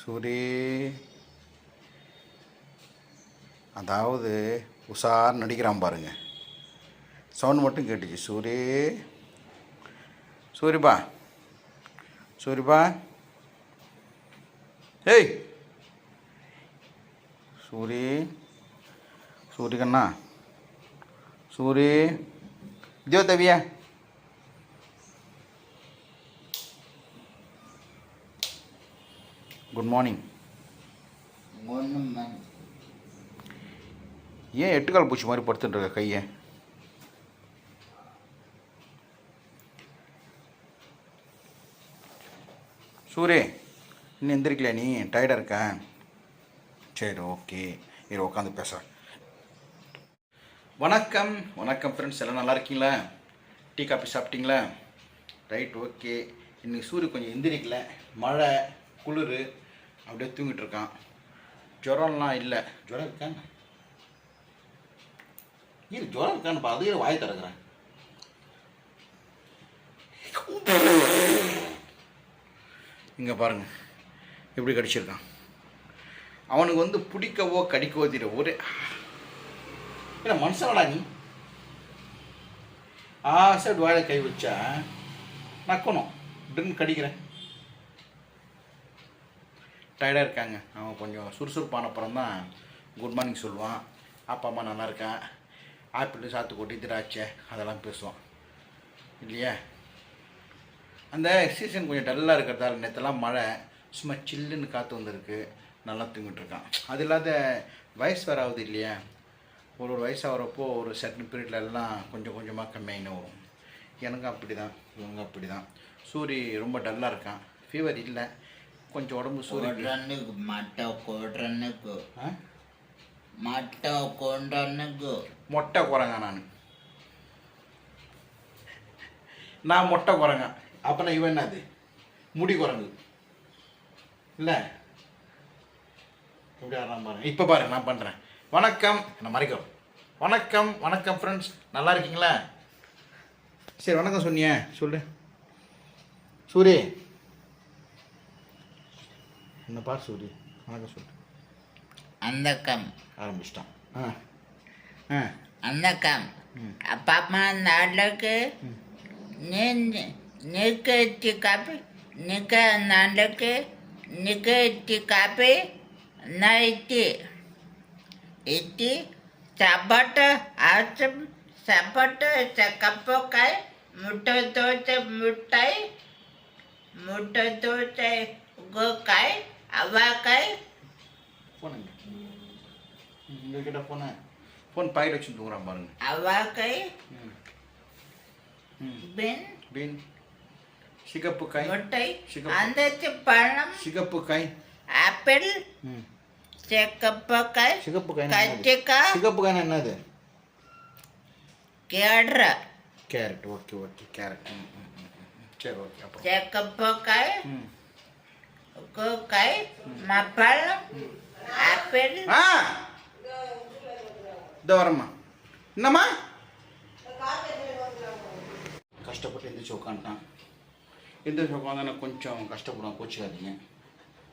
சூரி. அதாவது உஷார் நடிக்கிறான் பாருங்க. சவுண்ட் மட்டும் கேட்டுச்சு. சூரி. சூரிபா. சூரிபா. ஏய். சூரி. சூரி கண்ணா. சூரி. இதோ தவியா குட் மார்னிங் ஏன் எட்டுக்கால் பூச்சி மாதிரி படுத்துட்டு இருக்க கையை? சூரே இன்னும் எந்திரிக்கல நீ? டயர்டாக இருக்க? சரி ஓகே இரு உட்காந்து பேச. வணக்கம். வணக்கம் ஃப்ரெண்ட்ஸ் எல்லாம் நல்லா இருக்கீங்களா? டீ காஃபி சாப்பிட்டீங்களா? ரைட் ஓகே இன்னைக்கு சூரிய கொஞ்சம் எந்திரிக்கல. மழை குளிர் அப்படியே தூங்கிட்டு இருக்கான். ஜுரம்லாம் இல்லை. ஜுரம் இருக்கா? இது ஜுரம் இருக்கான்னு பா அதுவே வாய் திறக்கிறேன். இங்கே பாருங்க. எப்படி கடிச்சிருக்கான். அவனுக்கு வந்து பிடிக்கவோ கடிக்கவோ தெரியும் ஒரே என்ன மனுஷனடா நீ? ஆசை வாழை கை வச்சா நக்கணும். ட்ரின் கடிக்கிறேன். டயர்டாக இருக்காங்க. அவன் கொஞ்சம் சுறுசுறுப்பான அப்புறம் தான் குட் மார்னிங் சொல்லுவான். அப்பா அம்மா நல்லா இருக்கேன் ஆப்பிள் சாத்துக்குடி திராட்சை அதெல்லாம் பேசுவான். இல்லையா? அந்த சீசன் கொஞ்சம் டல்லாக இருக்கிறதால நேற்றுலாம் மழை. சும்மா சில்லுன்னு காற்று வந்திருக்கு. நல்லா தூங்கிட்டு இருக்கான். அது இல்லாத வயசு வேறு ஆகுது இல்லையா? ஒரு ஒரு வயசு ஆகிறப்போ ஒரு சர்டன் பீரியட்ல எல்லாம் கொஞ்சம் கொஞ்சமாக கம்மியாகினு வரும். எனக்கும் அப்படி தான் இவங்க அப்படி தான் சூரி ரொம்ப டல்லாக இருக்கான். ஃபீவர் இல்லை. கொஞ்சம் உடம்பு சூரிய கொடனுக்கு மட்டை கொடனுக்கு ஆ? மட்டை கொண்டனுக்கு மொட்டை குரங்க நான். நான் மொட்டை குரங்க. அப்போ இவன் என்னது? முடி குரங்கு. இல்லை? எப்படி ஆடுறான் பாருங்க இப்போ பாருங்க நான் பண்ணுறேன் வணக்கம். என்ன மறைக்கும். வணக்கம் வணக்கம் ஃப்ரெண்ட்ஸ் நல்லா இருக்கீங்களா? சரி வணக்கம் சொன்னியே சொல்லு. சூரி. என்ன பார் சூரி வணக்கம் சொல்லு. அந்த கம் ஆரம்பிச்சிட்டான். ஆ. ஆ. அந்த கம் ம். பாப்பா நாளுக்கு நிக்கி காப்பி நிக்க நாளுக்கு நிக்கி காப்பி நைட்டி இட்டி சப்பட்ட ஆச்சம் சப்பட்ட கப்பக்காய் முட்டை தோசை முட்டை முட்டை தோசை கோக்காய் அவாக்காய் போனுங்க. உங்ககிட்ட போன ஃபோன் பாக்கெட் வச்சு தூங்குறான் பாருங்க. அவாக்காய். பின். பீன். சிகப்பு காய் முட்டை சிகப்பு. அந்த பழம். சிகப்பு காய் ஆப்பிள். ம். செக்கப்பக்காய் சிகப்பு காய் கத்திரிக்காய் சிகப்பு காய் என்னது கேடுற கேரட். Okay okay. கேரட். சரி ஓகே அப்புறம் செக்கப்பக்காய் ம். கோக்காய் மப்பழம் ஆப்பிள். ஆ. இதோ வரம்மா. என்னம்மா? கஷ்டப்பட்டு எந்திரிச்சு உட்காந்துட்டான் எந்திரிச்சு உட்காந்து கொஞ்சம் கஷ்டப்படுவான் கோச்சிக்காதீங்க.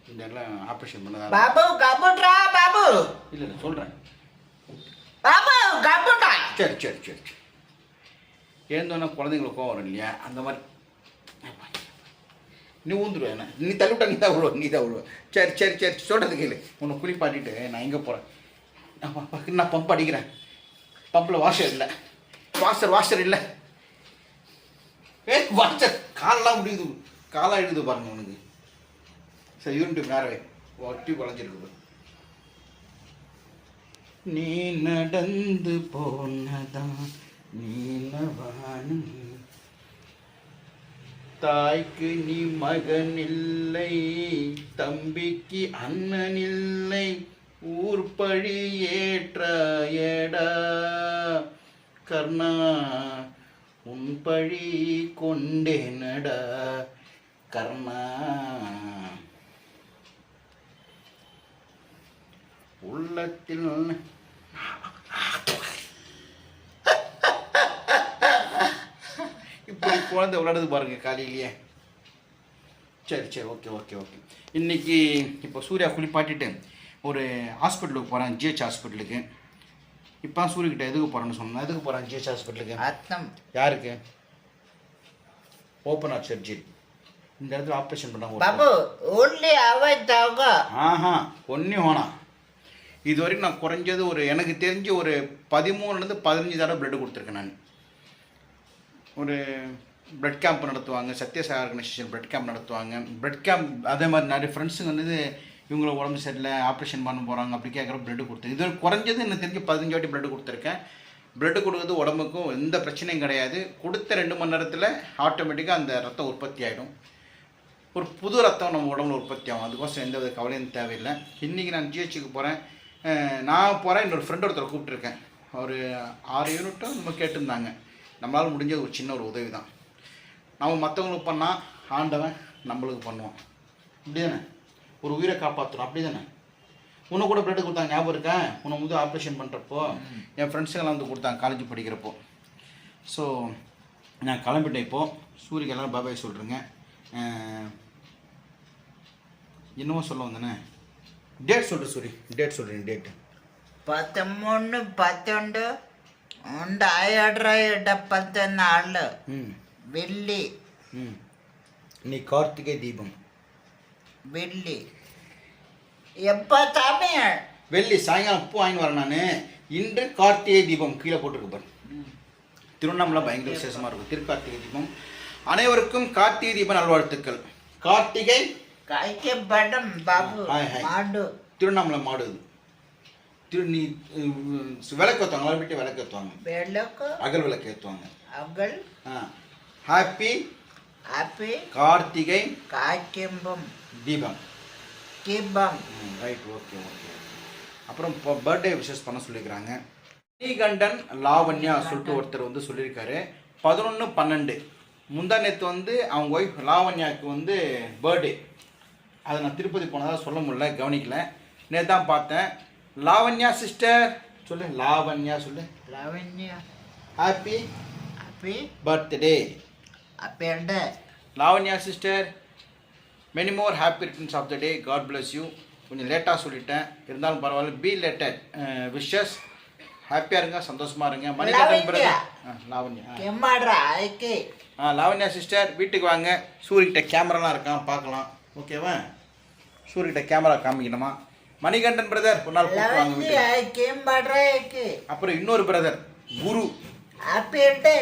இந்த எல்லாம் ஆப்ரேஷன் பண்ணதா? பாபு கபுட்ரா பாபு. இல்லை இல்லை சொல்கிறேன் பாபு கபுட்ரா சரி சரி சரி சரி. எழுந்தோன்னே குழந்தைங்களுக்கு கோவம் வரும் இல்லையா? அந்த மாதிரி. நீ ஊந்துருவ என்ன? நீ தள்ளிவிட்டா நீ தான் விழுவ நீ தான் விழுவ சரி சரி சரி சொல்கிறது கேளு. உன்னை குளிப்பாட்டிட்டு நான் எங்கே போகிறேன் நான் பம்ப் அடிக்கிறேன். பம்பில் வாஷர் இல்லை. வாஷர் வாஷர் இல்லை. ஏ வாஷர் காலெலாம் முடியுது. காலாக எழுது பாருங்க உனக்கு. சரி யூனிட் நேரவே ஒட்டி குழஞ்சிருக்கு நீ நடந்து போனதான் வானு தாய்க்கு நீ மகன் இல்லை தம்பிக்கு அண்ணன் இல்லை ஊர் பழி ஏற்றாயடா கர்ணா உன் பழி கொண்டேனடா. கர்ணா உள்ளத்தில் இப்படி குழந்தை விளாடுது பாருங்கள் காலையிலேயே. சரி சரி ஓகே ஓகே ஓகே இன்றைக்கி இப்போ சூர்யா குளிப்பாட்டிட்டு ஒரு ஹாஸ்பிட்டலுக்கு போகிறேன் ஜிஹெச் ஹாஸ்பிட்டலுக்கு. இப்போ சூரியகிட்ட எதுக்கு போகிறேன்னு சொன்னேன் எதுக்கு போகிறேன் ஜிஹெச் ஹாஸ்பிட்டலுக்கு? அர்த்தம் யாருக்கு? ஓப்பன் ஆர் சர்ஜரி இந்த இடத்துல ஆப்ரேஷன் பண்ணாங்க ஒன்லி அவத்தாங்க ஆஹா ஒன்றே ஹோனா இது வரைக்கும் நான் குறைஞ்சது ஒரு எனக்கு தெரிஞ்சு ஒரு பதிமூணுலேருந்து பதினஞ்சு தடவை பிளட் கொடுத்துருக்கேன் நான். ஒரு பிளட் கேம்ப் நடத்துவாங்க சத்யசாய் ஆர்கனைசேஷன் பிளட் கேம்ப் நடத்துவாங்க. பிளட் கேம்ப் அதே மாதிரி நிறைய ஃப்ரெண்ட்ஸுங்க வந்து இவங்கள உடம்பு சரியில்லை ஆப்ரேஷன் பண்ண போகிறாங்க அப்படி கேட்குற பிளட் கொடுத்து இது குறைஞ்சது எனக்கு தெரிஞ்சு பதினஞ்சு வாட்டி பிளட் கொடுத்துருக்கேன். பிளட் கொடுக்குறது உடம்புக்கும் எந்த பிரச்சனையும் கிடையாது. கொடுத்த ரெண்டு மணி நேரத்தில் ஆட்டோமேட்டிக்காக அந்த ரத்தம் உற்பத்தி ஆகிடும் ஒரு புது ரத்தம் நம்ம உடம்புல உற்பத்தி ஆகும். அதுக்கோசம் எந்த வித கவலையும் தேவையில்லை. இன்றைக்கி நான் ஜிஹெச்சுக்கு போகிறேன் நான் போகிறேன் என்னோடய ஃப்ரெண்ட் ஒருத்தரை கூப்பிட்ருக்கேன் ஒரு ஆறு யூனிட்டும் நம்ம கேட்டிருந்தாங்க. நம்மளால் முடிஞ்சது ஒரு சின்ன ஒரு உதவி தான் நம்ம மற்றவங்களுக்கு பண்ணால் ஆண்டவன் நம்மளுக்கு பண்ணுவான். அப்படி தானே ஒரு உயிரை காப்பாற்றுறோம் அப்படி தானே உன்னை கூட பிளட் கொடுத்தாங்க. ஞாபகம் இருக்கேன் உன்னை வந்து ஆப்ரேஷன் பண்ணுறப்போ என் ஃப்ரெண்ட்ஸுங்கெல்லாம் வந்து கொடுத்தாங்க காலேஜ் படிக்கிறப்போ. ஸோ நான் கிளம்பிட்டேன் இப்போது சூரியக்கு எல்லோரும் பாபாய் சொல்கிறேங்க என்னமோ சொல்ல வந்தேனே? டேட் சொல்கிறேன் சூரி டேட் சொல்கிறேன் டேட்டு பத்தொன்று. பத்தொண்டு ఉండాయడ్రా డెబ్బై నాళ్ళు వెళ్ళి நீ கார்த்திகை தீபம். வெள்ளி எப்போ தமிழ்? வெள்ளி சாயங்காலம் உப்பு வாங்கி வரேன் நான். இன்று கார்த்திகை தீபம் கீழே போட்டிருக்கு பாரு. திருவண்ணாமலை பயங்கர விசேஷமாக இருக்கும். திருக்கார்த்திகை தீபம். அனைவருக்கும் கார்த்திகை தீப நல்வாழ்த்துக்கள். கார்த்திகை காய்க்கப்படும் பாபு. திருவண்ணாமலை மாடு எல்லாரும் வீட்டு விளக்கு ஏற்றுவாங்க வெள்ளக்கு அகல் விளக்கு ஏற்றுவாங்க அகல் ஆ. ஹாப்பி ஹாப்பி கார்த்திகை காய்க்கிம்பம் தீபம். கிம்பம் ரைட் ஓகே ஓகே அப்புறம் இப்போ பர்த்டே விஷஸ் பண்ண சொல்லியிருக்கிறாங்க ஸ்ரீகண்டன் லாவண்யா சொல்லிட்டு ஒருத்தர் வந்து சொல்லியிருக்காரு பதினொன்று பன்னெண்டு. முந்தா நேற்று வந்து அவங்க ஒய்ஃப் லாவண்யாவுக்கு வந்து பர்த்டே அதை நான் திருப்பதி போனதாக சொல்ல முடியல கவனிக்கல. நேற்று தான் பார்த்தேன். லாவண்யா சிஸ்டர். சொல்லு லாவண்யா சொல்லு. Lavanya. Happy happy birthday happy Lavanya sister many more happy returns of the day god bless you கொஞ்சம் லேட்டாக சொல்லிட்டேன். இருந்தாலும் பரவாயில்ல. பி லேட்டட் விஷஸ் ஹாப்பியாக இருங்க சந்தோஷமாக இருங்க. மணிகண்டன். பிரதர் லாவண்யா. ஆ. லாவண்யா சிஸ்டர் வீட்டுக்கு வாங்க. சூரியகிட்ட கேமராலாம் இருக்கான் பார்க்கலாம். ஓகேவா சூரியகிட்ட கேமரா காமிக்கணுமா? மணிகண்டன் பிரதர் ஒரு நாள் கூப்பிட்டு வாங்க லாவண்யா வீட்டுக்கு. ஆய்க்கு எம்மாடுற ஆய்க்கு அப்புறம் இன்னொரு பிரதர் குரு. ஹாப்பி டே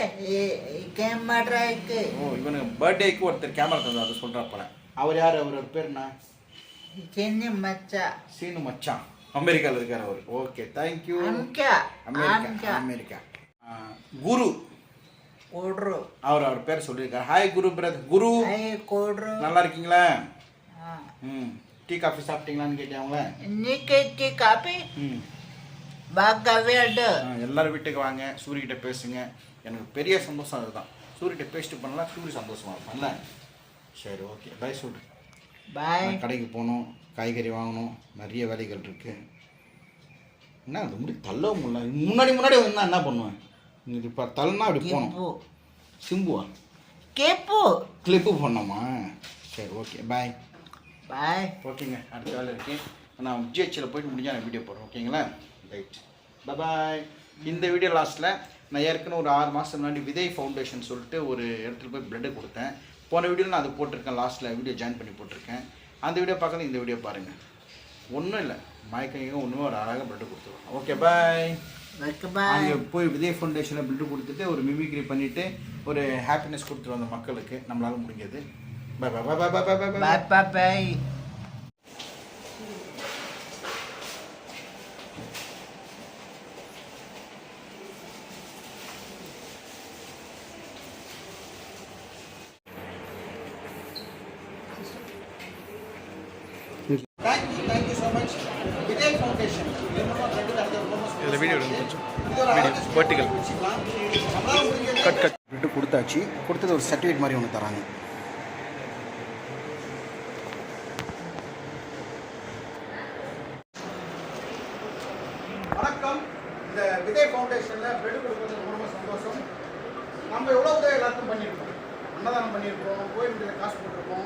எம்மாடுற ஆய்க்கு ஓ இவனுக்கு பர்த்டேக்கு ஒருத்தர் கேமரா தந்தார் அதை சொல்கிறா போல. அவர் யார் அவர் பேர் என்ன? சின்ன மச்சா. சீனு மச்சான் அமெரிக்காவில் இருக்கார் அவர். Okay thank you America America. Guru. கூடுறு அவர் அவர் பேர் சொல்லியிருக்காரு. Hi Guru brother Guru. நல்லா இருக்கீங்களா. ம். டீ காஃபி சாப்பிட்டீங்களான்னு கேட்டாங்களே இன்னைக்கு காப்பி ம். பாக்க வேண்டு ஆ, எல்லாரும் வீட்டுக்கு வாங்க சூரியகிட்ட பேசுங்க. எனக்கு பெரிய சந்தோஷம் அதுதான். சூரியகிட்ட பேசிட்டு பண்ணலாம் சூரிய சந்தோஷமா இருப்பான்ல சரி ஓகே. பை சூடு. பாய். கடைக்கு போகணும் காய்கறி வாங்கணும் நிறைய வேலைகள் இருக்கு. என்ன அது முடி தள்ளவும் முடியல. முன்னாடி முன்னாடி வந்தா என்ன பண்ணுவேன்? இது இப்போ தள்ளனா அப்படி போகணும். சிம்புவா? கேப்பு. கிளிப்பு பண்ணோமா சரி ஓகே. பாய். பாய் ஓகேங்க அடுத்த வேலை இருக்கு. நான் ஜிஹெச்சில் போயிட்டு முடிஞ்சா நான் வீடியோ போடுறேன் ஓகேங்களா? ரைட் பாய் இந்த வீடியோ லாஸ்ட்டில் நான் ஏற்கனவே ஒரு ஆறு மாதம் முன்னாடி விதை ஃபவுண்டேஷன் சொல்லிட்டு ஒரு இடத்துல போய் பிளட்டு கொடுத்தேன். போன வீடியோவில் நான் அது போட்டிருக்கேன் லாஸ்ட்டில் வீடியோ ஜாயின் பண்ணி போட்டிருக்கேன். அந்த வீடியோ பார்க்கல இந்த வீடியோ பாருங்கள் ஒன்றும் இல்லை மயக்கம் ஒன்றுமே ஒரு அழகாக பிளட்டு கொடுத்துருவோம் ஓகே பாய் ஓகே பாய் அங்கே போய் விஜய் ஃபவுண்டேஷனில் பில்டு கொடுத்துட்டு ஒரு மிமிக்ரி பண்ணிவிட்டு ஒரு ஹாப்பினஸ் கொடுத்துட்டு வந்த மக்களுக்கு. நம்மளால முடிஞ்சது. Bye bye bye thank you thank you so much Vijay foundation இதில் வீடியோ எடுங்க கொஞ்சம். Video vertical. கட் கட் விட்டு கொடுத்தாச்சு. கொடுத்தது ஒரு சர்டிஃபிகேட் மாதிரி ஒன்று தராங்க. இந்த விதை ஃபவுண்டேஷனில் பிளட் கொடுக்கறது ரொம்ப ரொம்ப சந்தோஷம். நம்ம எவ்வளோ உதவி எல்லாருக்கும் பண்ணியிருக்கோம். அன்னதானம் பண்ணியிருக்கோம் கோயில் காசு போட்டிருக்கோம்.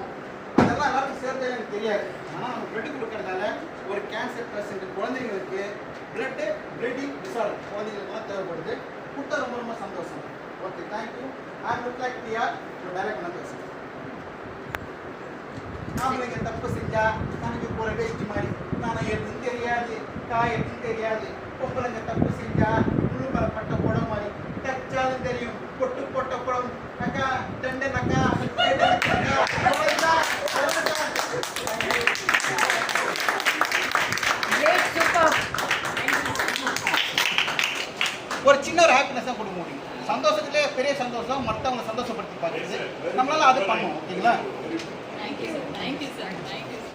அதெல்லாம் எல்லாருக்கும் சேர்த்து எனக்கு தெரியாது. ஆனால் நம்ம பிரெட் கொடுக்கறதால ஒரு கேன்சர் பேஷண்ட் குழந்தைங்களுக்கு பிளட்டு பிளட்டிங் டிசார்டர் குழந்தைங்களுக்குலாம் தேவைப்படுது. கொடுத்தா ரொம்ப ரொம்ப சந்தோஷம். Okay thank you I look like TR வேலை பண்ண பேசுகிறேன் ஆம்பளைங்க தப்பு செஞ்சா தனக்கு போற வேஸ்ட் மாதிரி. தானே எதுவும் தெரியாது காய் எதுவும் தெரியாது. பொம்பளைங்க தப்பு செஞ்சா முழு பட்ட குடம் மாதிரி. தச்சாலும் தெரியும்.